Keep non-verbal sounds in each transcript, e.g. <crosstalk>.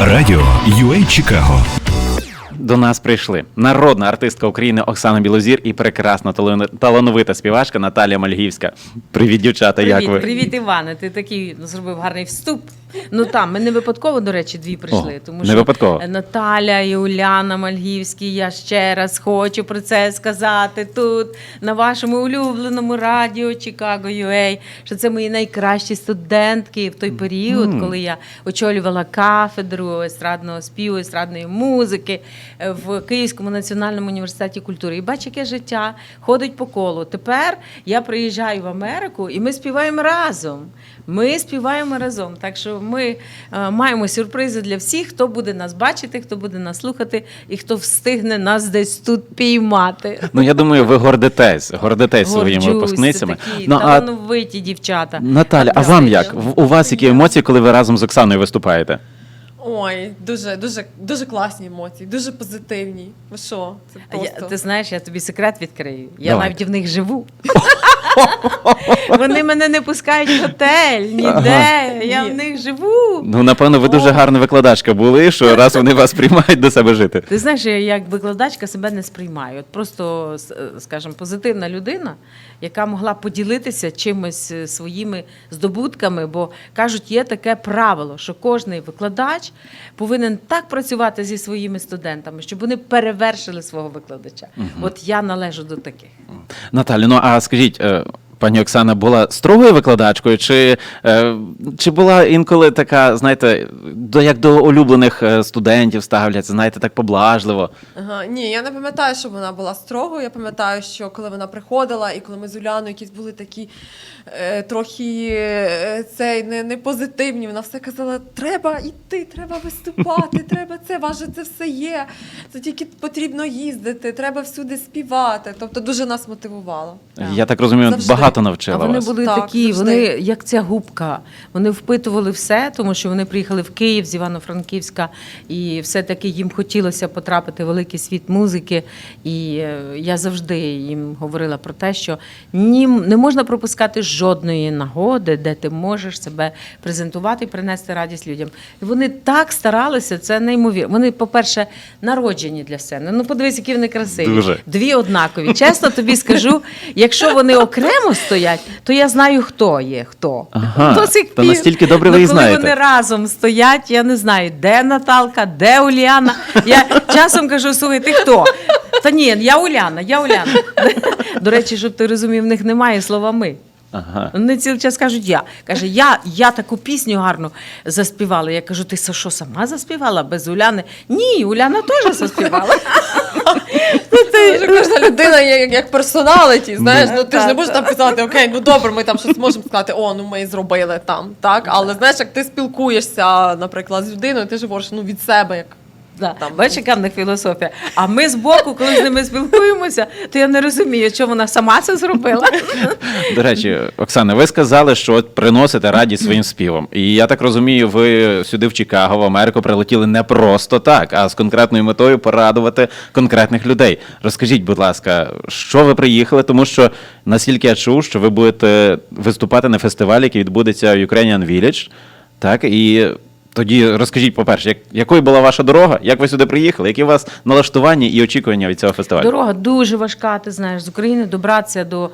Радіо UA Чикаго. До нас прийшли народна артистка України Оксана Білозір і прекрасна талан- талановита співачка Наталія Мальгівська. Привіт, дівчата, як ви? привіт, Іване. Ти такий зробив гарний вступ. Ну там ми не випадково, до речі, дві прийшли. О, тому не що випадково. Наталя і Уляна Мальгівські. Я ще раз хочу про це сказати тут, на вашому улюбленому радіо Чикаго UA, що це мої найкращі студентки в той період, коли я очолювала кафедру естрадного співу, естрадної музики е, в Київському національному університеті культури. І бач, яке життя ходить по колу. Тепер я приїжджаю в Америку і ми співаємо разом. Ми співаємо разом. Так що ми е, маємо сюрпризи для всіх, хто буде нас бачити, хто буде нас слухати і хто встигне нас десь тут піймати. Ну я думаю, ви гордитесь, гордитесь своїми випускницями. такі Ну а талановиті дівчата. Наталя, а вам як? У вас які емоції, коли ви разом з Оксаною виступаєте? Ой, дуже, дуже, дуже класні емоції, дуже позитивні. Ви що? Це А Я, ти знаєш, я тобі секрет відкрию. Я Давай. навіть в них живу. <laughs> Вони мене не пускають в готель, ніде. Я в них живу. Ну, напевно, ви дуже гарна викладачка були, що раз вони вас приймають до себе жити. Ти знаєш, я як викладачка себе не сприймаю. От просто, е, скажімо, позитивна людина, яка могла поділитися чимось е, своїми здобутками, бо кажуть, є таке правило, що кожний викладач повинен так працювати зі своїми студентами, щоб вони перевершили свого викладача. От я належу до таких. Наталю, ну а скажіть, е, пані Оксана була строгою викладачкою, чи, е, чи була інколи така, знаєте, до як до улюблених е, студентів ставляться, знаєте, так поблажливо? Ага, ні, я не пам'ятаю, що вона була строгою. Я пам'ятаю, що коли вона приходила, і коли ми з Уляною якісь були такі е, трохи е, цей не, не позитивні, вона все казала: треба йти, треба виступати, <laughs> треба це, важе, це все є. Це тільки потрібно їздити, треба всюди співати. Тобто дуже нас мотивувала. Я так розумію, Завжди. багато навчила А вони вас. були Так, такі, завжди. вони як ця губка. Вони впитували все, тому що вони приїхали в Київ з Івано-Франківська, і все-таки їм хотілося потрапити в великий світ музики. І е, я завжди їм говорила про те, що ні, не можна пропускати жодної нагоди, де ти можеш себе презентувати і принести радість людям. І вони так старалися, це неймовірно. Вони, по-перше, народжені для сцени. Ну, подивись, які вони красиві. Дуже. Дві однакові. Чесно тобі скажу, якщо вони окремо стоять, то я знаю, хто є хто. Ага, До сих то пір. настільки добре ви ну, коли знаєте. вони разом стоять, я не знаю, де Наталка, де Уляна. Я часом кажу, слухай, ти хто? Та ні, я Уляна, я Уляна. До речі, щоб ти розумів, в них немає слова ми. Ага. Вони цілий час кажуть я. Каже, я, я таку пісню гарно заспівала. Я кажу, ти що, сама заспівала без Уляни? Ні, Уляна теж заспівала. <laughs> Це вже кожна людина є як, як персоналіті, знаєш, ну ти ж не можеш там писати, окей, ну добре, ми там щось можемо сказати, о, ну ми і зробили там, так? Але знаєш, як ти спілкуєшся, наприклад, з людиною, ти ж говориш ну, від себе як. Да. Там. Бачиш, яка в них філософія. А ми збоку, коли з ними спілкуємося, то я не розумію, що вона сама це зробила. До речі, Оксана, ви сказали, що от приносите радість своїм співом. І я так розумію, ви сюди в Чикаго, в Америку, прилетіли не просто так, а з конкретною метою порадувати конкретних людей. Розкажіть, будь ласка, що ви приїхали, тому що наскільки я чув, що ви будете виступати на фестивалі, який відбудеться в Ukrainian Village. Так, і тоді розкажіть, по-перше, як, якою була ваша дорога, як ви сюди приїхали, які у вас налаштування і очікування від цього фестивалю? Дорога дуже важка, ти знаєш, з України добратися до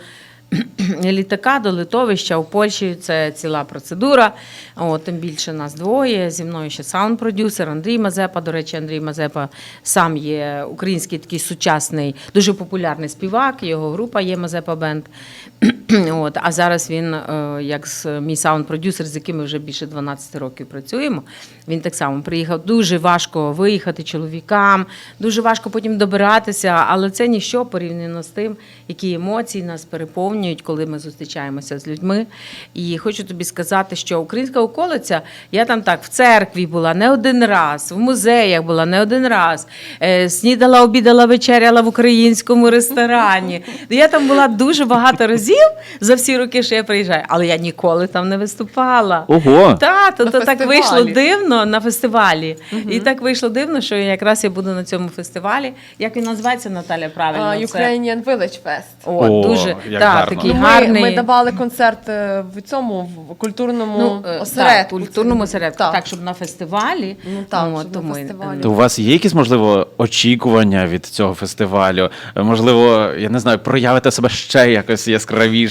<clears throat> літака, до литовища у Польщі це ціла процедура. От, тим більше нас двоє. Зі мною ще саунд-продюсер Андрій Мазепа. До речі, Андрій Мазепа сам є український такий сучасний, дуже популярний співак. Його група є Мазепа Бенд. <clears throat> <clears throat> От, а зараз він, е, як мій саунд-продюсер, з яким ми вже більше 12 років працюємо, він так само приїхав. Дуже важко виїхати чоловікам, дуже важко потім добиратися, але це ніщо порівняно з тим, які емоції нас переповнюють, коли ми зустрічаємося з людьми. І хочу тобі сказати, що українська околиця, я там так в церкві була не один раз, в музеях була не один раз, е, снідала, обідала, вечеряла в українському ресторані. Я там була дуже багато разів. За всі роки, що я приїжджаю. Але я ніколи там не виступала. Ого! Та, то, то так вийшло дивно на фестивалі. І так вийшло дивно, що якраз я буду на цьому фестивалі. Як він називається, Наталя, правильно? А, Це- Village Fest. О, О, дуже як та, гарно. такий Ну, ми, гарний. ми давали концерт е, в цьому в культурному Ну, е, осередку. Так, культурному осередку. Так. Так. щоб на фестивалі. Ну, так, от, щоб на фестивалі. То у вас є якісь, можливо, очікування від цього фестивалю? Е, Можливо, я не знаю, проявите себе ще якось яскравіше.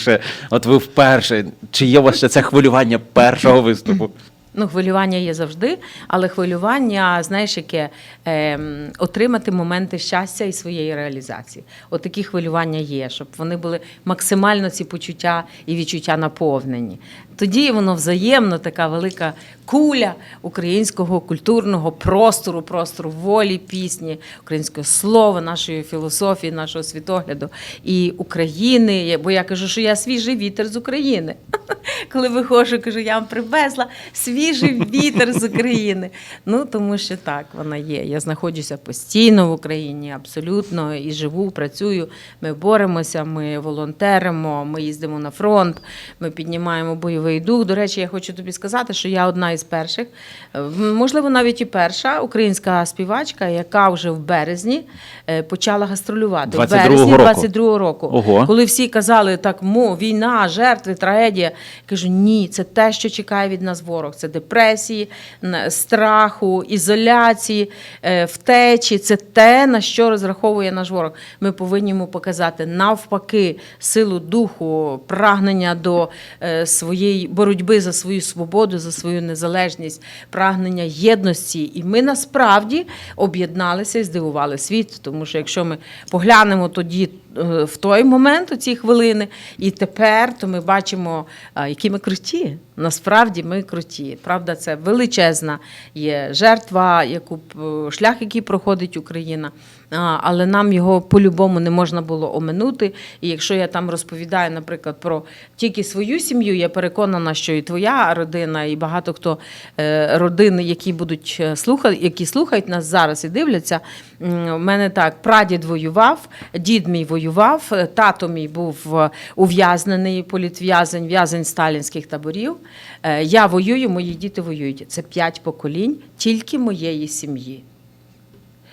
От ви вперше. Чи є у вас ще це хвилювання першого виступу? Ну, хвилювання є завжди, але хвилювання, знаєш, яке е, отримати моменти щастя і своєї реалізації. От такі хвилювання є, щоб вони були максимально ці почуття і відчуття наповнені. Тоді воно взаємно, така велика куля українського культурного простору, простору волі, пісні, українського слова, нашої філософії, нашого світогляду і України. Бо я кажу, що я свіжий вітер з України. <laughs> Коли виходжу, кажу, я вам привезла свіжий вітер з України. Ну тому що так вона є. Я знаходжуся постійно в Україні, абсолютно і живу, працюю. Ми боремося, ми волонтеримо, ми їздимо на фронт, ми піднімаємо бойовий дух. До речі, я хочу тобі сказати, що я одна із перших, е, можливо, навіть і перша українська співачка, яка вже в березні е, почала гастролювати. В 22-го березні року? 22-го року. Ого. Коли всі казали, так мо, війна, жертви, трагедія. Я кажу, ні, це те, що чекає від нас ворог. Це депресії, страху, ізоляції, е, втечі. Це те, на що розраховує наш ворог. Ми повинні йому показати навпаки силу духу, прагнення до е, боротьби за свою свободу, за свою незалежність, прагнення єдності. І ми насправді об'єдналися і здивували світ. Тому що якщо ми поглянемо тоді е, в той момент, у ці хвилини, і тепер, то ми бачимо, які ми круті. Насправді ми круті. Правда, це величезна є жертва, яку е, шлях, який проходить Україна. Але нам його по-любому не можна було оминути. І якщо я там розповідаю, наприклад, про тільки свою сім'ю, я переконана, що і твоя родина, і багато хто е, родин, які будуть е, слухати, які слухають нас зараз і дивляться. У мене так, прадід воював, дід мій воював, е, тато мій був ув'язнений, політв'язень, в'язень сталінських таборів. Я воюю, мої діти воюють. Це п'ять поколінь тільки моєї сім'ї.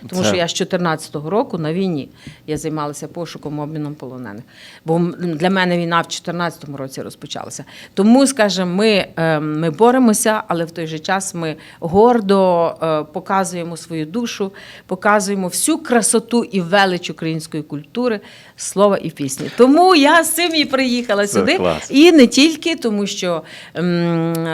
Тому Це- що я з 14-го року на війні я займалася пошуком обміном полонених. Бо для мене війна в 14-му році розпочалася. Тому, скажімо, ми, е, ми боремося, але в той же час ми гордо е, показуємо свою душу, показуємо всю красоту і велич української культури, слова і пісні. Тому я з цим і приїхала Це сюди. клас. І не тільки, тому що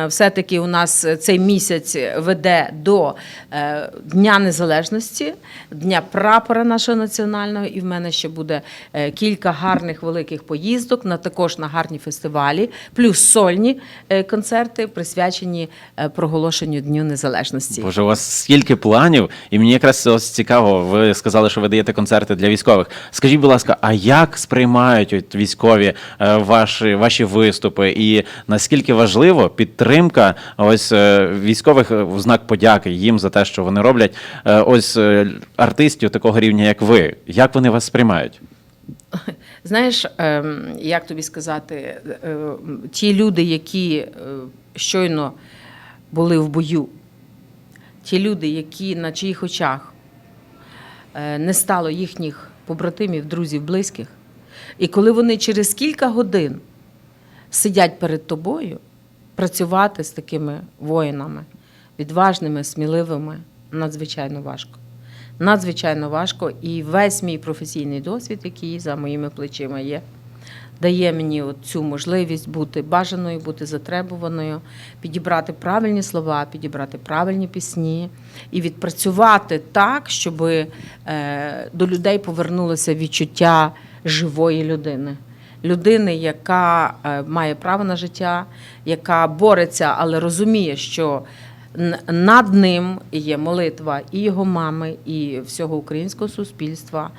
все-таки у нас цей місяць веде до е, Дня Незалежності, Дня прапора нашого національного, і в мене ще буде е, кілька гарних великих поїздок, на також на гарні фестивалі, плюс сольні е, концерти, присвячені е, проголошенню Дню Незалежності. Боже, у вас стільки планів, і мені якраз ось цікаво. Ви сказали, що ви даєте концерти для військових. Скажіть, будь ласка, а як сприймають військові ваші, ваші виступи? І наскільки важливо підтримка ось військових в знак подяки їм за те, що вони роблять? Ось артистів такого рівня, як ви? Як вони вас сприймають? Знаєш, ем, як тобі сказати, е, ті люди, які е, щойно були в бою, ті люди, які на чиїх очах е, не стало їхніх побратимів, друзів, близьких, і коли вони через кілька годин сидять перед тобою, працювати з такими воїнами, відважними, сміливими, надзвичайно важко. Надзвичайно важко, і весь мій професійний досвід, який за моїми плечима є, дає мені цю можливість бути бажаною, бути затребуваною, підібрати правильні слова, підібрати правильні пісні і відпрацювати так, щоб е, до людей повернулося відчуття живої людини. Людини, яка е, має право на життя, яка бореться, але розуміє, що над ним є молитва і його мами, і всього українського суспільства.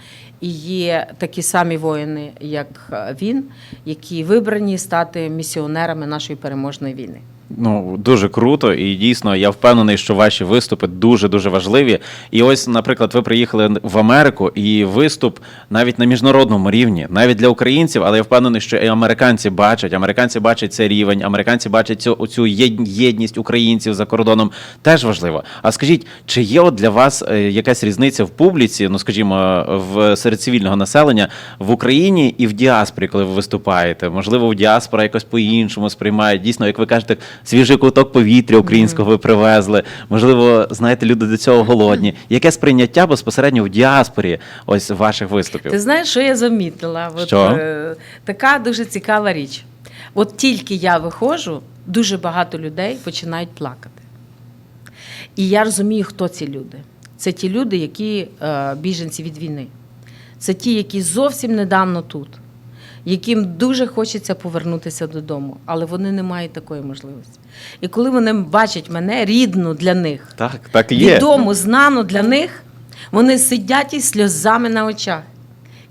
І є такі самі воїни, як е, він, які вибрані стати місіонерами нашої переможної війни. Ну, дуже круто, і дійсно я впевнений, що ваші виступи дуже дуже важливі. І ось, наприклад, ви приїхали в Америку, і виступ навіть на міжнародному рівні, навіть для українців, але я впевнений, що і американці бачать, американці бачать цей рівень, американці бачать цю єд- єдність українців за кордоном. Теж важливо. А скажіть, чи є от для вас е, якась різниця в публіці, ну скажімо, в серед цивільного населення в Україні і в діаспорі, коли ви виступаєте? Можливо, в діаспора якось по-іншому сприймає. Дійсно, як ви кажете, свіжий куток повітря українського ви привезли. Можливо, знаєте, люди до цього голодні. Яке сприйняття безпосередньо в діаспорі ось ваших виступів? Ти знаєш, що я замітила? От, Що? е, така дуже цікава річ. От тільки я виходжу, дуже багато людей починають плакати. І я розумію, хто ці люди. Це ті люди, які е, біженці від війни. Це ті, які зовсім недавно тут, яким дуже хочеться повернутися додому, але вони не мають такої можливості. І коли вони бачать мене рідну для них, Так, так є. відому, знану для них, вони сидять із сльозами на очах.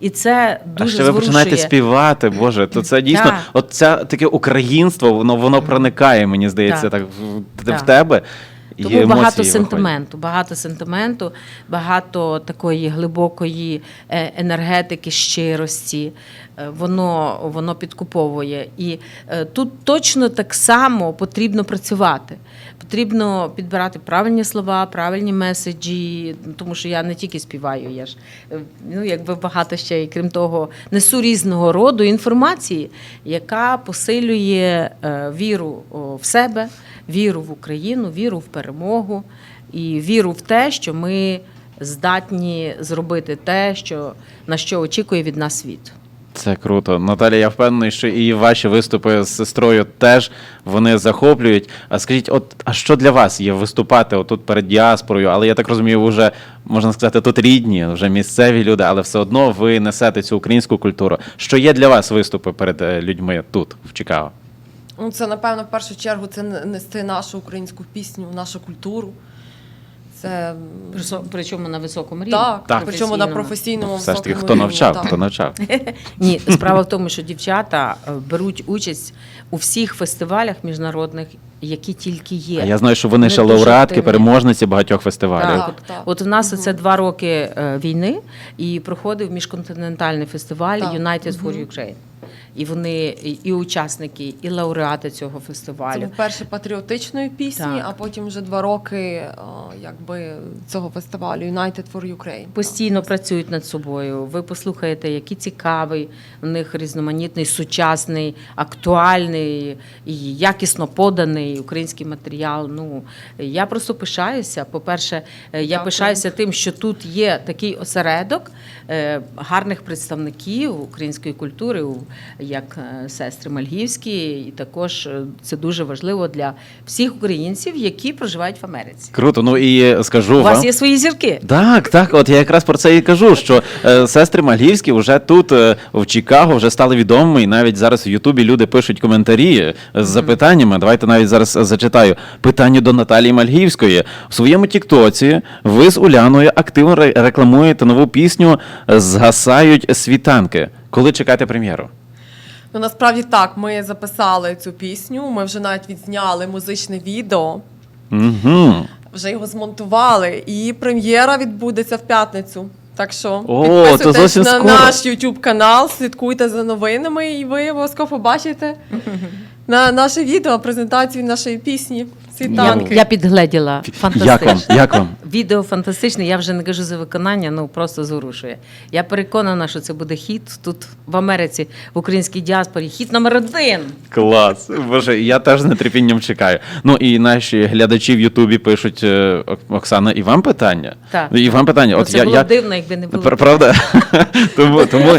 І це А дуже ще ви починаєте співати, Боже, то це дійсно, Так. от це таке українство, воно воно проникає, мені здається, так, Так. в, в тебе. Тому емоції багато сентименту, багато сентименту, багато такої глибокої е, енергетики, щирості. Е, Воно, воно підкуповує. І е, тут точно так само потрібно працювати. Потрібно підбирати правильні слова, правильні меседжі, тому що я не тільки співаю, я ж е, ну, якби багато ще, і крім того, несу різного роду інформації, яка посилює е, віру в себе, віру в Україну, віру в перемогу і віру в те, що ми здатні зробити те, що, на що очікує від нас світ. Це круто. Наталя, я впевнений, що і ваші виступи з сестрою теж вони захоплюють. А скажіть, от а що для вас є виступати отут перед діаспорою? Але я так розумію, вже можна сказати, тут рідні, вже місцеві люди, але все одно ви несете цю українську культуру. Що є для вас виступи перед е, людьми тут, в Чикаго? Ну, це, напевно, в першу чергу це нести нашу українську пісню, нашу культуру. Це Причому на високому рівні. так, Так. причому на професійному Все ж таки, хто рівні, навчав, так. хто навчав. <laughs> Ні, справа в тому, що дівчата е, беруть участь у всіх фестивалях міжнародних, які тільки є. А я знаю, що вони ще лауреатки, переможниці багатьох фестивалів. Так, Так, от, от у нас це два роки е, війни, і проходив міжконтинентальний фестиваль Так. United for Ukraine. І вони і, учасники, і лауреати цього Це фестивалю. був перший патріотичної пісні, Так. а потім вже два роки якби, цього фестивалю United for Ukraine. Постійно працюють над собою. Ви послухаєте, який цікавий у них різноманітний, сучасний, актуальний і якісно поданий український матеріал. Ну я просто пишаюся. По-перше, е, я Дякую. пишаюся тим, що тут є такий осередок е, гарних представників української культури, як е, сестри Мальгівські, і також е, це дуже важливо для всіх українців, які проживають в Америці. Круто. Ну і скажу У вам. вас є свої зірки. Так, так, от я якраз про це і кажу, що е, сестри Мальгівські вже тут, е, в Чикаго, вже стали відомими, і навіть зараз в Ютубі люди пишуть коментарі е, з запитаннями. Давайте навіть зараз е, зачитаю. Питання до Наталії Мальгівської. В своєму Тіктоці ви з Уляною активно рекламуєте нову пісню Згасають світанки. Коли чекати прем'єру? Ну насправді так, ми записали цю пісню. Ми вже навіть відзняли музичне відео, Угу. вже його змонтували, і прем'єра відбудеться в п'ятницю. Так що О, підписуйтесь зовсім на скоро. наш YouTube канал, слідкуйте за новинами, і ви обов'язково побачите на наше відео презентацію нашої пісні Я, Світанки. я підгледіла. Як вам? Як вам? Відео фантастичне, я вже не кажу за виконання, ну просто зворушує. Я переконана, що це буде хіт тут в Америці, в українській діаспорі. Хіт номер один. Клас. Боже, я теж з нетерпінням чекаю. Ну і наші глядачі в Ютубі пишуть е, Оксана, і вам питання? Так. І вам питання. Ну, От це я, було я... дивно, якби не було. Правда? <laughs> тому, тому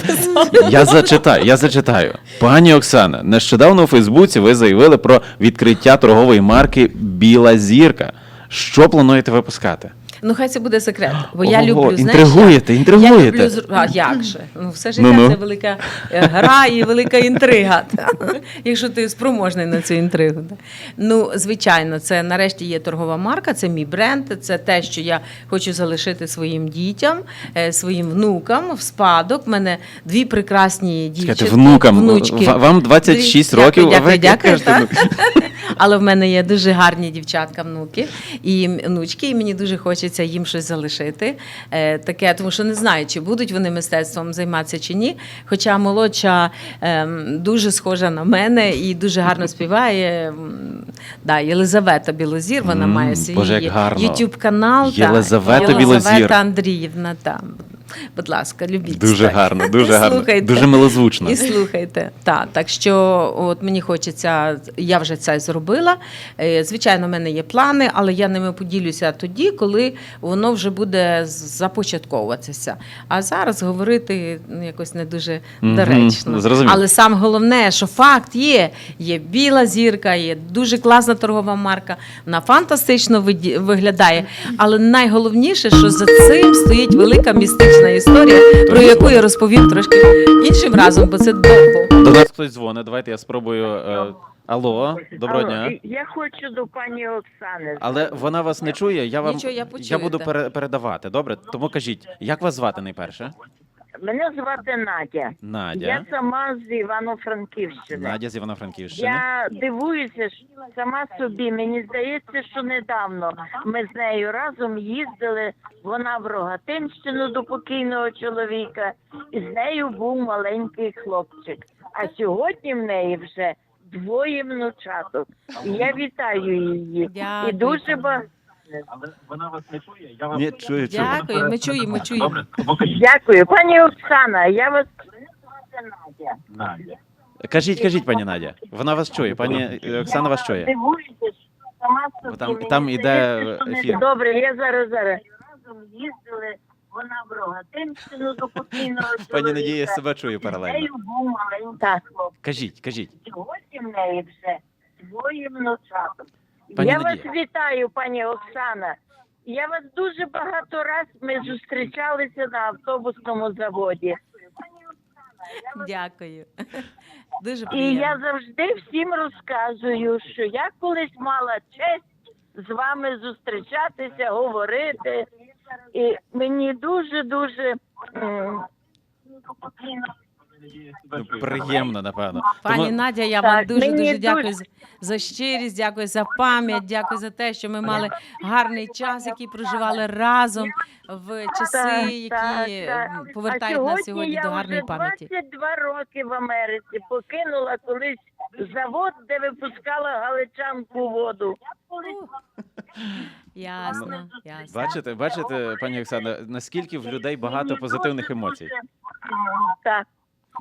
я зачитаю, я зачитаю. Пані Оксана, нещодавно у Фейсбуці ви заявили про відкриття торгової марки Біла зірка. Що плануєте випускати? Ну, хай це буде секрет. Бо я люблю. знаєш, інтригуєте, інтригуєте. Я люблю, а як же? Ну, все життя Ну-ну. це велика е, гра і велика інтрига. Якщо ти спроможний на цю інтригу. Ну, звичайно, це нарешті є торгова марка, це мій бренд, це те, що я хочу залишити своїм дітям, е, своїм внукам в спадок. У мене дві прекрасні дівчинки. Внукам, внучки. вам 26 Дякую, років, ви Дякую, дякую. так. Але в мене є дуже гарні дівчатка, внуки і внучки, і мені дуже хочеться їм щось залишити. Е, таке, тому що не знаю, чи будуть вони мистецтвом займатися чи ні. Хоча молодша ем, дуже схожа на мене і дуже гарно <laughs> співає. Да, Єлизавета Білозір, вона має свій. YouTube канал. Єлизавета Білозір. Єлизавета Андріївна. Там. Будь ласка, любіть. Дуже так. гарно, дуже гарно, слухайте. дуже милозвучно. І слухайте. Так, так що от мені хочеться, я вже це зробила. Е, Звичайно, в мене є плани, але я ними поділюся тоді, коли воно вже буде започатковуватися. А зараз говорити ну, якось не дуже доречно. зрозумів. Але саме головне, що факт є: є біла зірка, є дуже класна торгова марка, вона фантастично виглядає. Але найголовніше, що за цим стоїть велика містична історія, про яку я розповім трошки іншим разом, бо це довго. До нас хтось дзвонить, давайте я спробую. е, Алло, доброго Алло, дня. Я хочу до пані Оксани. Але вона вас не чує, я вам Нічого, я я почую, буду так. пере- передавати. Добре? Тому кажіть, як вас звати найперше? Мене звати Надя. Надя. Я сама з Івано-Франківщини. Надя з Івано-Франківщини. Я дивуюся що сама собі. Мені здається, що недавно ми з нею разом їздили. Вона в Рогатинщину до покійного чоловіка, і з нею був маленький хлопчик. А сьогодні в неї вже двоє внучаток. І я вітаю її. Дякую, і дуже пані. багато. Ні, чую, чую. Дякую, ми чуємо, чуємо. Дякую, пані Оксана. Я вас Надя. Надя. Кажіть, кажіть, пані Надя. Вона вас чує. Пані е, Оксана вас чує. Дивуюся, що сама собі. там- Мені там іде здається, що не- ефір. Добре, я зараз зараз. Разом їздили. Вона в Рогатинщину до покійного. <laughs> Пані Надія себе чує з паралельно. нею був маленький хлопець. Кажіть, кажіть. Сьогодні в неї вже двоє внучаток. Пані я Надія. вас вітаю, пані Оксана. Я вас дуже багато раз ми зустрічалися на автобусному заводі. Дякую. <laughs> Дуже І я завжди всім розказую, що я колись мала честь з вами зустрічатися, говорити. І мені дуже дуже Ну, приємно, напевно. Пані Тому- Надя, я вам Так, дуже мені дуже дуже- дякую за, за щирість, дякую за пам'ять, дякую за те, що ми мали гарний час, який проживали разом в часи, які е, повертають а нас сьогодні до гарної вже пам'яті. 22 роки в Америці покинула колись завод, де випускала галичанку воду. Ясно, ясно. Бачите, бачите, пані Оксана, наскільки в людей багато позитивних емоцій. Так.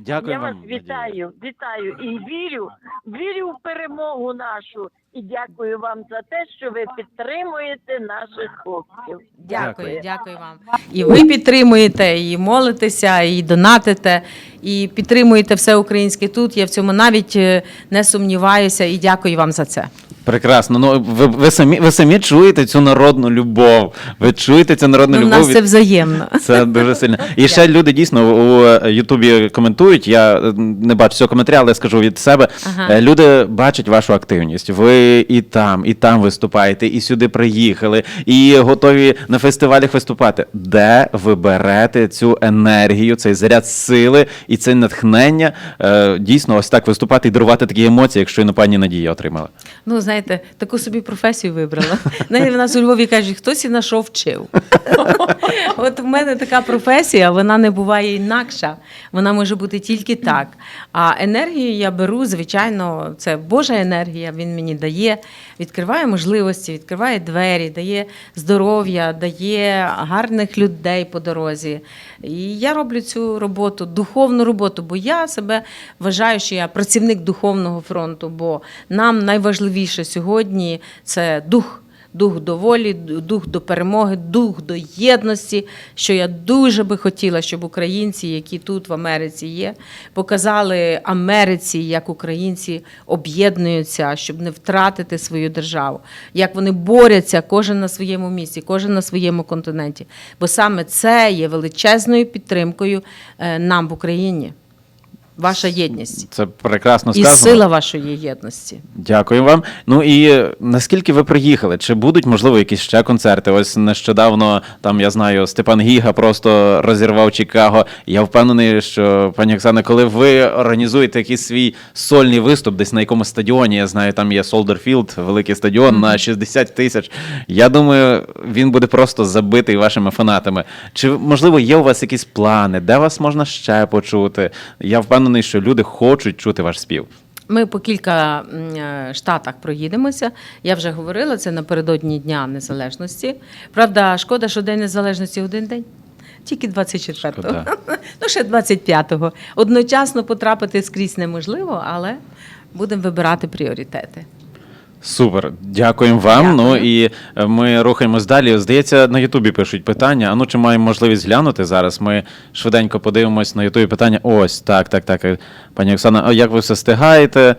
Дякую я вам. вас Надія. вітаю, вітаю і вірю, вірю в перемогу нашу. І дякую вам за те, що ви підтримуєте наших хлопців. Дякую, дякую вам. І ви підтримуєте, і молитеся, і донатите, і підтримуєте все українське тут. Я в цьому навіть е, не сумніваюся, і дякую вам за це. Прекрасно. Ну ви, ви самі ви самі чуєте цю народну любов. Ви чуєте цю народну Ну, любов. нас це взаємно. <laughs> Це дуже сильно. І ще люди дійсно у е, Ютубі коментують. Я е, не бачу цього коментаря, але скажу від себе. Ага. Е, Люди бачать вашу активність. Ви і там, і там виступаєте, і сюди приїхали, і готові на фестивалях виступати. Де ви берете цю енергію, цей заряд сили і це натхнення дійсно ось так виступати і дарувати такі емоції, якщо і на пані Надія отримала. Ну, знаєте, таку собі професію вибрала. Навіть в нас у Львові кажуть, хтось і на що вчив. <laughs> От в мене така професія, вона не буває інакша. Вона може бути тільки так. А енергію я беру, звичайно, це Божа енергія, він мені дає, відкриває можливості, відкриває двері, дає здоров'я, дає гарних людей по дорозі. І я роблю цю роботу, духовну роботу, бо я себе вважаю, що я працівник духовного фронту, бо нам найважливіше сьогодні це дух. Дух до волі, дух до перемоги, дух до єдності. Що я дуже би хотіла, щоб українці, які тут в Америці є, показали Америці, як українці об'єднуються, щоб не втратити свою державу, як вони борються кожен на своєму місці, кожен на своєму континенті. Бо саме це є величезною підтримкою е, нам в Україні. Ваша єдність Це прекрасно і сила вашої єдності. Дякую вам. Ну і е, наскільки ви приїхали? Чи будуть можливо якісь ще концерти? Ось нещодавно там я знаю, Степан Гіга просто розірвав Чикаго. Я впевнений, що пані Оксана, коли ви організуєте якийсь свій сольний виступ, десь на якомусь стадіоні, я знаю, там є Солдерфілд, великий стадіон на 60 тисяч. Я думаю, він буде просто забитий вашими фанатами. Чи можливо є у вас якісь плани, де вас можна ще почути? Я впевнений, що люди хочуть чути ваш спів. Ми по кілька е, штатах проїдемося. Я вже говорила це напередодні Дня Незалежності. Правда, шкода, що День Незалежності один день. Тільки 24-го. <laughs> Ну, ще 25-го. Одночасно потрапити скрізь неможливо, але будемо вибирати пріоритети. Супер, дякуємо вам. Дякую. Ну і е, ми рухаємось далі. Здається, на Ютубі пишуть питання. А ну чи маємо можливість глянути зараз? Ми швиденько подивимось на Ютубі питання. Ось так, так, так. Е, Пані Оксана, а як ви все стигаєте?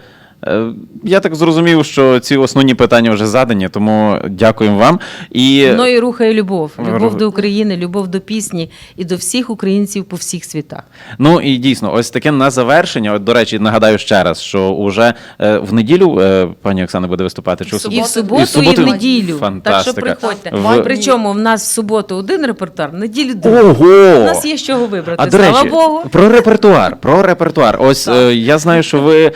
Е, Я так зрозумів, що ці основні питання вже задані, тому дякуємо вам. І Мною рухає любов. Любов до України, любов до пісні і до всіх українців по всіх світах. Ну і дійсно, ось таке на завершення. От, до речі, нагадаю ще раз, що уже е, в неділю е, пані Оксана буде виступати. Чи в І в суботу, і в, суботу? неділю. Фантастика. Так що приходьте. В- Причому в нас в суботу один репертуар, в неділю другий. Ого! У нас є з чого вибрати. А до Слава Богу. про репертуар. Про репертуар. Ось Так. я знаю, що ви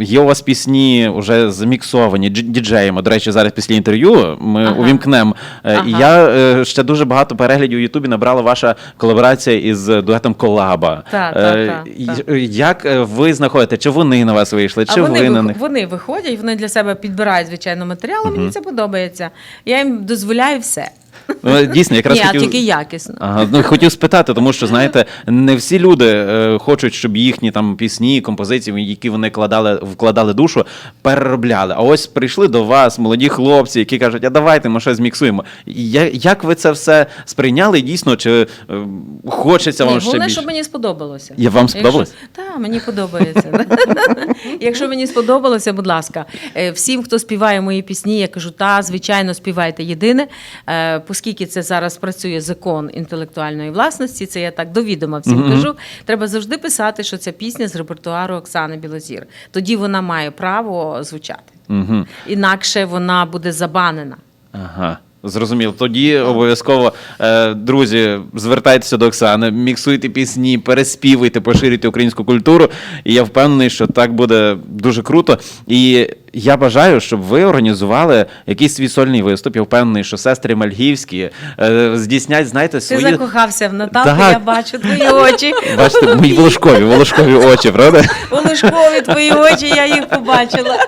є у вас пісні вже зміксовані дж- діджеями. До речі, зараз після інтерв'ю ми Ага. увімкнемо. Е, І Ага. я е, ще дуже багато переглядів у Ютубі набрала ваша колаборація із дуетом Колаба. Так, Е, так, так, так. Як ви знаходите? Чи вони на вас вийшли? А вони, ви на них? вони виходять, вони для себе підбирають звичайно матеріал, а мені це подобається. Я їм дозволяю все. Ну, Дійсно, якраз Ні, а хотів... тільки якісно. Ага, ну, хотів спитати, тому що знаєте, не всі люди е, хочуть, щоб їхні там пісні, композиції, які вони кладали, вкладали душу, переробляли. А ось прийшли до вас молоді хлопці, які кажуть, а давайте ми щось зміксуємо. Я, як ви це все сприйняли? Дійсно, чи е, хочеться вам Ні, ще головне, більше? щоб мені сподобалося. Я вам сподобалось? Так, мені подобається. <laughs> Якщо мені сподобалося, будь ласка, Е, всім, хто співає мої пісні, я кажу, та, звичайно, співайте єдине. Е, Оскільки це зараз працює закон інтелектуальної власності, це я так довідомо всім Мгм. кажу. Треба завжди писати, що ця пісня з репертуару Оксани Білозір. Тоді вона має право звучати. Угу. Інакше вона буде забанена. Ага. Зрозуміло. Тоді обов'язково, е, друзі, звертайтеся до Оксани, міксуйте пісні, переспівуйте, поширюйте українську культуру. І я впевнений, що так буде дуже круто. І я бажаю, щоб ви організували якийсь свій сольний виступ. Я впевнений, що сестри Мальгівські е, здійснять, знаєте, Ти закохався в Наталку, Так. я бачу твої очі. Бачите, мої волошкові, волошкові очі, правда? Волошкові твої очі, я їх побачила.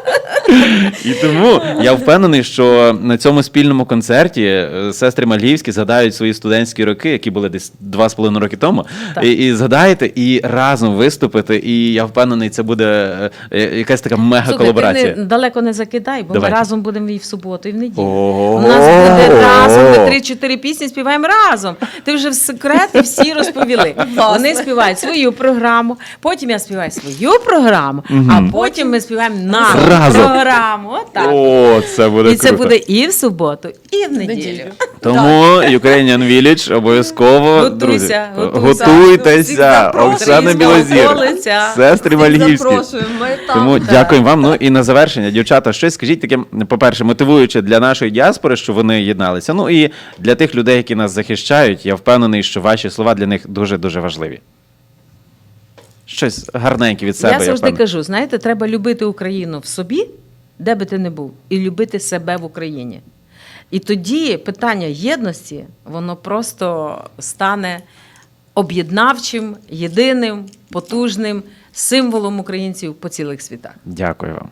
І тому я впевнений, що на цьому спільному концерті е, сестри Мальгівські згадають свої студентські роки, які були десь два з половиною роки тому, і, і згадаєте, і разом виступите. І я впевнений, це буде е, е, якась така мега колаборація. ти не, далеко не закидай, бо Давайте. ми разом будемо і в суботу, і в неділю. У нас буде разом, ми три-чотири пісні співаємо разом. Ти вже в секрети всі розповіли. Вони співають свою програму, потім я співаю свою програму, а потім ми співаємо нашу програму. О, це буде І це буде і в суботу, і в неділю. Неділю. <laughs> Тому Ukrainian Village обов'язково Готуйся, друзі, готуйся. готуйтеся. Всіх. Оксана Білозір, сестри Мальгівські. запрошуємо, ми там. Тому Так. дякуємо вам. Ну і на завершення, дівчата, щось скажіть таке, по-перше, мотивуюче для нашої діаспори, що вони єдналися. Ну і для тих людей, які нас захищають, я впевнений, що ваші слова для них дуже дуже важливі. Щось гарненьке від себе. я завжди впевнений. кажу: знаєте, треба любити Україну в собі, де би ти не був, і любити себе в Україні. І тоді питання єдності, воно просто стане об'єднавчим, єдиним, потужним символом українців по цілих світах. Дякую вам.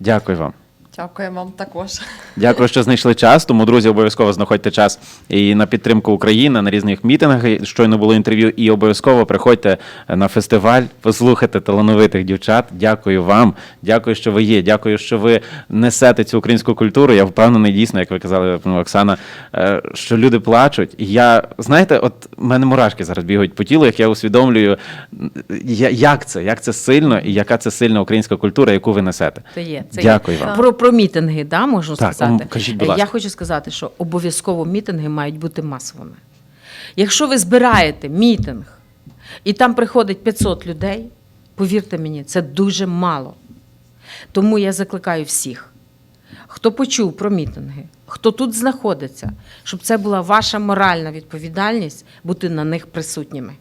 Дякую вам. Дякую вам також. Дякую, що знайшли час. Тому, друзі, обов'язково знаходьте час і на підтримку України на різних мітингах. Щойно було інтерв'ю, і обов'язково приходьте на фестиваль, послухайте талановитих дівчат. Дякую вам. Дякую, що ви є. Дякую, що ви несете цю українську культуру. Я впевнений, дійсно, як ви казали, Оксана, е, що люди плачуть. І я знаєте, от в мене мурашки зараз бігають по тілу, як я усвідомлюю, як це, як це сильно і яка це сильна українська культура, яку ви несете. Це є. Це Дякую є. вам. Про, про мітинги, да, можу Так, сказати. кажіть, будь Е, ласка. Я хочу сказати, що обов'язково мітинги мають бути масовими. Якщо ви збираєте мітинг і там приходить 500 людей, повірте мені, це дуже мало. Тому я закликаю всіх, хто почув про мітинги, хто тут знаходиться, щоб це була ваша моральна відповідальність бути на них присутніми.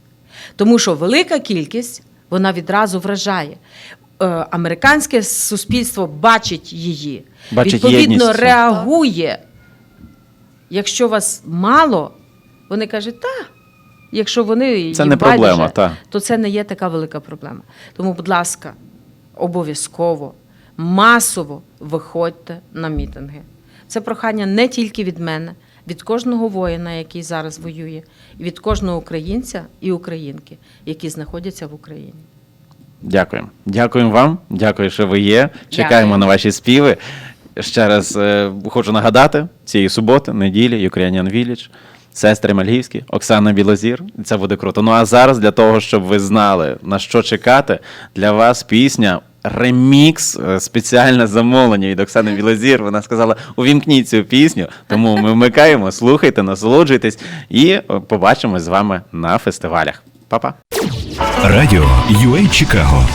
Тому що велика кількість вона відразу вражає. Е, Американське суспільство бачить її, Бачить відповідно єдність. реагує. Якщо вас мало, вони кажуть, та. Якщо вони Це не проблема, та. то це не є така велика проблема. Тому, будь ласка, обов'язково, масово виходьте на мітинги. Це прохання не тільки від мене, від кожного воїна, який зараз воює, і від кожного українця і українки, які знаходяться в Україні. Дякуємо. Дякуємо вам. Дякую, що ви є. Чекаємо Дякую. на ваші співи. Ще раз е, хочу нагадати: цієї суботи, неділі, Ukrainian Village, сестри Мальгівські, Оксана Білозір. Це буде круто. Ну а зараз для того, щоб ви знали, на що чекати, для вас пісня. Ремікс, е, спеціальне замовлення від Оксани Білозір. Вона сказала: увімкніть цю пісню. Тому ми вмикаємо, слухайте, насолоджуйтесь і е, побачимось з вами на фестивалях. Па-па! Радіо UA Чикаго